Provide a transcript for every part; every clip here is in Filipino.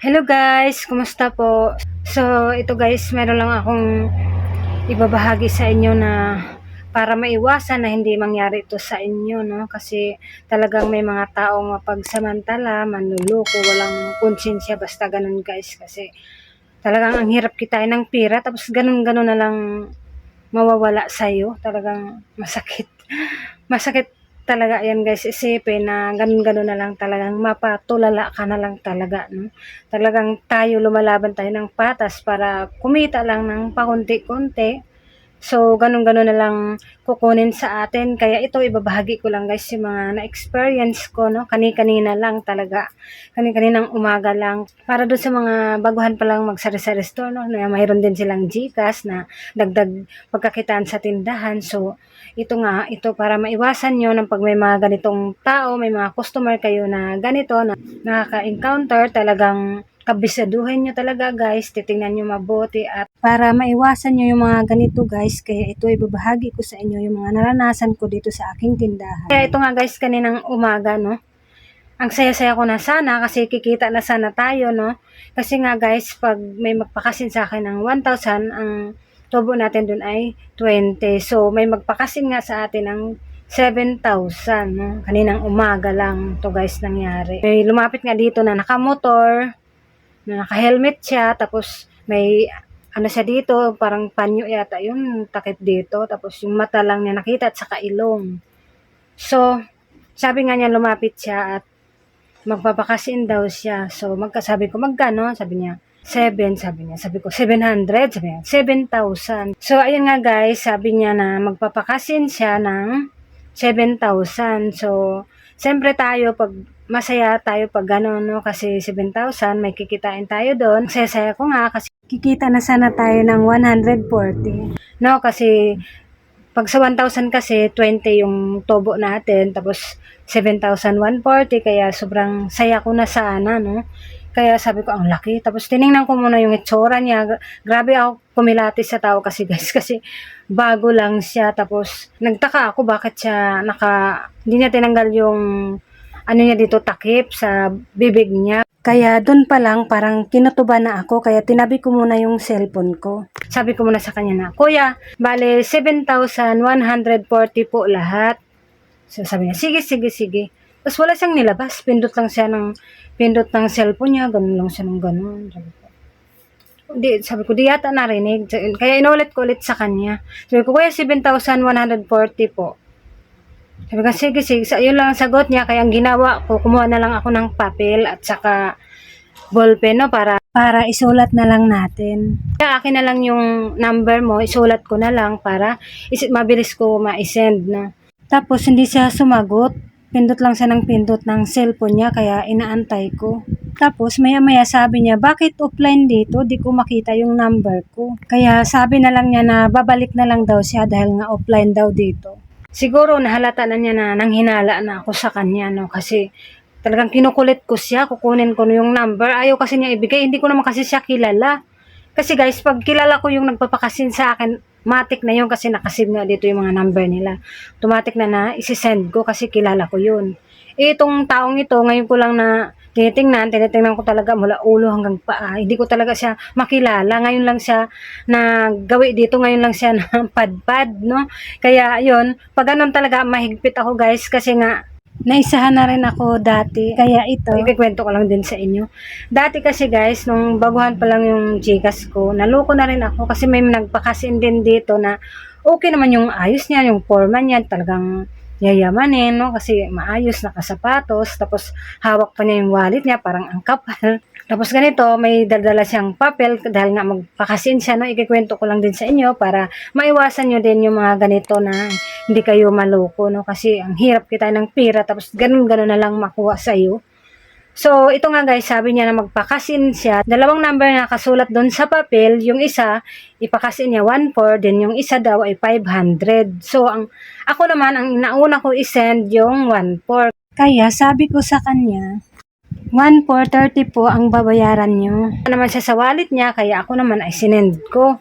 Hello guys, kumusta po? So, ito guys, meron lang akong ibabahagi sa inyo na para maiwasan na hindi mangyari ito sa inyo, no? Kasi talagang may mga taong mapagsamantala, manluloko, walang konsensya, basta ganun guys. Kasi talagang ang hirap kitain ng pira, tapos ganun-ganun na lang mawawala sa'yo. Talagang masakit. Masakit talaga yan guys. Isipin na ganun-ganun na lang talagang mapatulala ka na lang talaga no? Talagang tayo lumalaban tayo ng patas para kumita lang ng pakunti-kunti so ganun-ganun na lang kukunin sa atin. Kaya ito ibabahagi ko lang guys yung mga na-experience ko no? Kani-kanina lang talaga. Kani-kaninang umaga lang. Para doon sa mga baguhan pa lang magsari-sari store no? Na mayroon din silang Gcash na dagdag pagkakitaan sa tindahan. So ito nga, ito para maiwasan nyo ng pag may mga ganitong tao, may mga customer kayo na ganito, na nakaka-encounter, talagang kabisaduhin nyo talaga guys, titingnan nyo mabuti at para maiwasan nyo yung mga ganito guys, kaya ito ibabahagi ko sa inyo yung mga naranasan ko dito sa aking tindahan. Kaya ito nga guys, kaninang umaga, no? Ang saya-saya ko na sana kasi kikita na sana tayo, no? Kasi nga guys, pag may magpakasin sa akin ng 1,000, ang tubo natin dun ay 20. So, may magpakasin nga sa atin ng 7,000. No? Kaninang umaga lang to guys nangyari. May lumapit nga dito na nakamotor, na naka-helmet siya, tapos may ano siya dito, parang panyo yata yun, takip dito. Tapos yung mata lang niya nakita at saka ilong. So, sabi nga niya lumapit siya at magpapakasin daw siya. So, magkasabi ko, magkano? Sabi niya, 7, sabi niya. Sabi ko, 700, sabi niya, 7,000. So, ayun nga guys, sabi niya na magpapakasin siya ng 7,000. So, siyempre tayo, pag masaya tayo pag gano'n, no? Kasi 7,000, may kikitain tayo doon. Saya-saya ko nga kasi kikita na sana tayo ng 140. No, kasi pag sa 1,000 kasi, 20 yung tobo natin, tapos 7,140, kaya sobrang saya ko na sana, no? Kaya sabi ko, ang laki. Tapos tiningnan ko muna yung itsura niya. Gra- Grabe ako kumilatis sa tao kasi guys, kasi bago lang siya. Tapos nagtaka ako bakit siya naka, hindi niya tinanggal yung ano niya dito takip sa bibig niya. Kaya doon pa lang parang kinutuba na ako kaya tinabi ko muna yung cellphone ko. Sabi ko muna sa kanya na, Kuya, bale 7,140 po lahat. So sabi niya, sige, sige, sige. Tapos wala siyang nilabas. Pindot lang siya ng, pindot ng cellphone niya. Ganun lang siya ng ganun. Sabi ko, di, sabi ko, di yata narinig. Kaya inulit ko ulit sa kanya. Sabi ko, kuya, 7,140 po. Sabi ko, sige, sige. Sa, yun lang ang sagot niya. Kaya ang ginawa ko, kumuha na lang ako ng papel at saka ballpen, no, para para isulat na lang natin. Kaya akin na lang yung number mo, isulat ko na lang para is mabilis ko ma-send na. Tapos hindi siya sumagot. Pindot lang siya ng pindot ng cellphone niya kaya inaantay ko. Tapos maya-maya sabi niya, bakit offline dito? Di ko makita yung number ko. Kaya sabi na lang niya na babalik na lang daw siya dahil nga offline daw dito. Siguro nahalata na niya na nanghinala na ako sa kanya no kasi talagang kinukulit ko siya, kukunin ko yung number. Ayaw kasi niya ibigay, hindi ko naman kasi siya kilala. Kasi guys, pag kilala ko yung nagpapakasin sa akin, matik na yun kasi nakasave nga dito yung mga number nila. Automatic na na isi-send ko kasi kilala ko yun. Eh, itong taong ito, ngayon ko lang na tinitingnan, tinitingnan ko talaga mula ulo hanggang paa. Hindi ko talaga siya makilala. Ngayon lang siya na gawi dito, ngayon lang siya na padpad, no? Kaya yun, pag ganun talaga, mahigpit ako guys kasi nga, Naisahan na rin ako dati. Kaya ito, ikikwento ko lang din sa inyo. Dati kasi guys, nung baguhan pa lang yung Gcash ko, naloko na rin ako kasi may nagpakasin din dito na okay naman yung ayos niya, yung forma niya, talagang yayamanin, no? Kasi maayos, nakasapatos, tapos hawak pa niya yung wallet niya, parang ang kapal. Tapos ganito, may daldala siyang papel dahil nga magpakasin siya, no? Ikikwento ko lang din sa inyo para maiwasan nyo din yung mga ganito na hindi kayo maloko, no? Kasi ang hirap kita ng pira, tapos ganun-ganun na lang makuha sa iyo. So, ito nga guys, sabi niya na magpakasin siya. Dalawang number na nakasulat doon sa papel. Yung isa, ipakasin niya 1.4, then yung isa daw ay 500. So, ang ako naman, ang inauna ko isend yung 1.4. Kaya sabi ko sa kanya, 1,430 po ang babayaran nyo. Ano naman siya sa wallet niya, kaya ako naman ay sinend ko.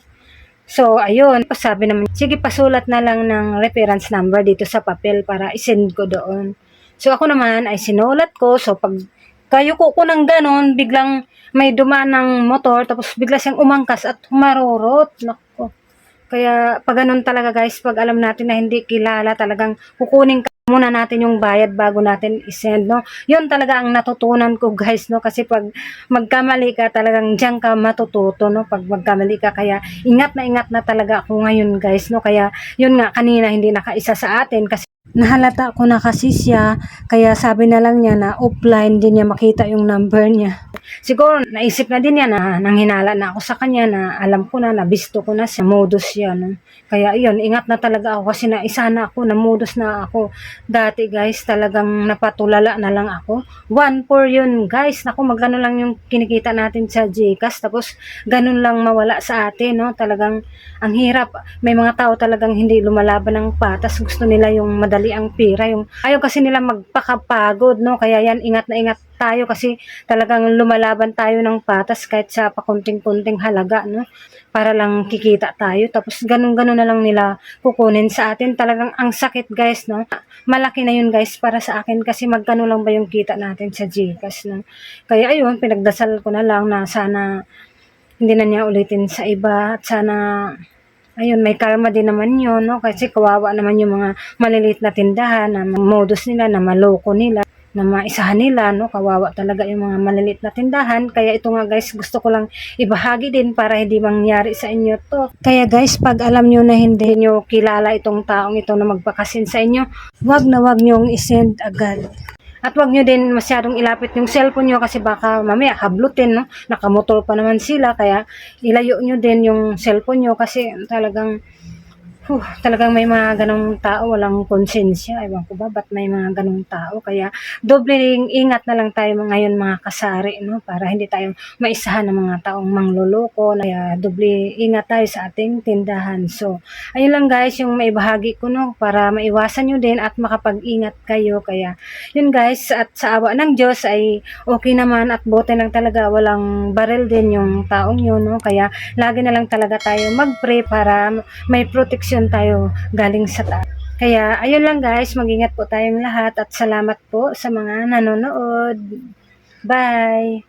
So, ayun. Sabi naman, sige pasulat na lang ng reference number dito sa papel para isend ko doon. So, ako naman ay sinulat ko. So, pag Kayuko ko ng ganon, biglang may dumaan ng motor, tapos bigla siyang umangkas at humarurot. Nako. Kaya pag ganun talaga guys, pag alam natin na hindi kilala, talagang kukunin ka muna natin yung bayad bago natin isend, no? Yun talaga ang natutunan ko guys, no? Kasi pag magkamali ka, talagang diyan ka matututo, no? Pag magkamali ka, kaya ingat na ingat na talaga ako ngayon guys, no? Kaya yun nga, kanina hindi nakaisa sa atin kasi nahalata ko na kasi siya, kaya sabi na lang niya na offline din niya makita yung number niya. Siguro naisip na din niya na nanghinala na ako sa kanya na alam ko na, nabisto ko na siya, modus siya. No? Kaya yun, ingat na talaga ako kasi na isa na ako, na modus na ako. Dati guys, talagang napatulala na lang ako. One for yun guys, naku magano lang yung kinikita natin sa Gcash, tapos ganun lang mawala sa atin, no? Talagang ang hirap. May mga tao talagang hindi lumalaban ng patas, gusto nila yung madali ang pira, yung ayaw kasi nila magpakapagod, no? Kaya yan, ingat na ingat tayo kasi talagang lumalaban tayo ng patas kahit sa pakunting-kunting halaga, no? Para lang kikita tayo. Tapos ganun-ganun na lang nila kukunin sa atin. Talagang ang sakit, guys, no? Malaki na yun, guys, para sa akin kasi magkano lang ba yung kita natin sa Gcash, no? Kaya ayun, pinagdasal ko na lang na sana hindi na niya ulitin sa iba at sana ayun, may karma din naman yun, no? Kasi kawawa naman yung mga maliliit na tindahan na modus nila, na maloko nila na maisahan nila, no? Kawawa talaga yung mga maliliit na tindahan. Kaya ito nga guys, gusto ko lang ibahagi din para hindi mangyari sa inyo to. Kaya guys, pag alam nyo na hindi nyo kilala itong taong ito na magpakasin sa inyo, wag na wag nyong isend agad. At wag nyo din masyadong ilapit yung cellphone nyo kasi baka mamaya hablutin, no? Nakamotor pa naman sila, kaya ilayo nyo din yung cellphone nyo kasi talagang Huh, talagang may mga ganong tao, walang konsensya. Ewan ko ba, ba't may mga ganong tao? Kaya dobling ingat na lang tayo ngayon mga kasari, no? Para hindi tayo maisahan ng mga taong mangloloko. Kaya doble ingat tayo sa ating tindahan. So, ayun lang guys, yung maibahagi ko, no? Para maiwasan nyo din at makapag-ingat kayo. Kaya, yun guys, at sa awa ng Diyos ay okay naman at bote lang talaga. Walang barel din yung taong yun, no? Kaya, lagi na lang talaga tayo mag-pray para may protection tayo galing sa taas. Kaya, ayun lang guys, mag-ingat po tayong lahat at salamat po sa mga nanonood. Bye!